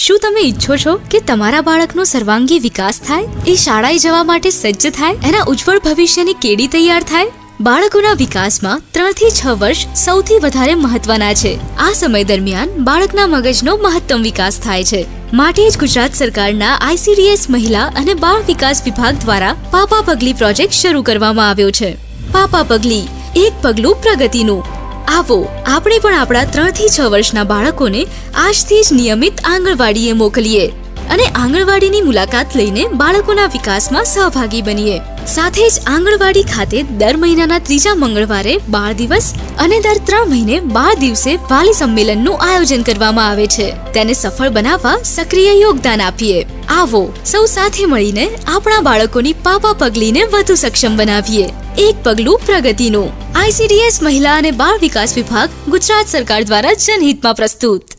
શું તમે ઈચ્છો છો કે તમારા બાળકનો સર્વાંગી વિકાસ થાય? એ શાળાએ જવા માટે સજ્જ થાય? એના ઉજ્જવળ ભવિષ્યની કેડી તૈયાર થાય? બાળકોના વિકાસમાં ત્રણથી છ વર્ષ સૌથી વધારે મહત્વના છે. આ સમય દરમિયાન બાળકના મગજનો મહત્તમ વિકાસ થાય છે. માટે જ ગુજરાત સરકારના આઈસીડીએસ મહિલા અને બાળ વિકાસ વિભાગ દ્વારા પાપા પગલી પ્રોજેક્ટ શરૂ કરવામાં આવ્યો છે. પાપા પગલી એક પગલું પ્રગતિનું. આવો, આપણે પણ આપણા ત્રણથી છ વર્ષના બાળકોને આજથી જ નિયમિત આંગણવાડીએ મોકલીએ અને આંગણવાડીની મુલાકાત લઈને બાળકોના વિકાસમાં સહભાગી બનીએ. સાથે જ આંગણવાડી ખાતે દર મહિનાના ત્રીજા મંગળવારે બાળ દિવસ અને દર ત્રણ મહિને બાળ દિવસે વાલી સંમેલનનું આયોજન કરવામાં આવે છે. તેને સફળ બનાવવા સક્રિય યોગદાન આપીએ. આવો, સૌ સાથે મળીને આપણા બાળકોની પાપા પગલીને વધુ સક્ષમ બનાવીએ. એક પગલું પ્રગતિનું. આઈસીડીએસ મહિલા અને બાળ વિકાસ વિભાગ ગુજરાત સરકાર દ્વારા જનહિતમાં પ્રસ્તુત.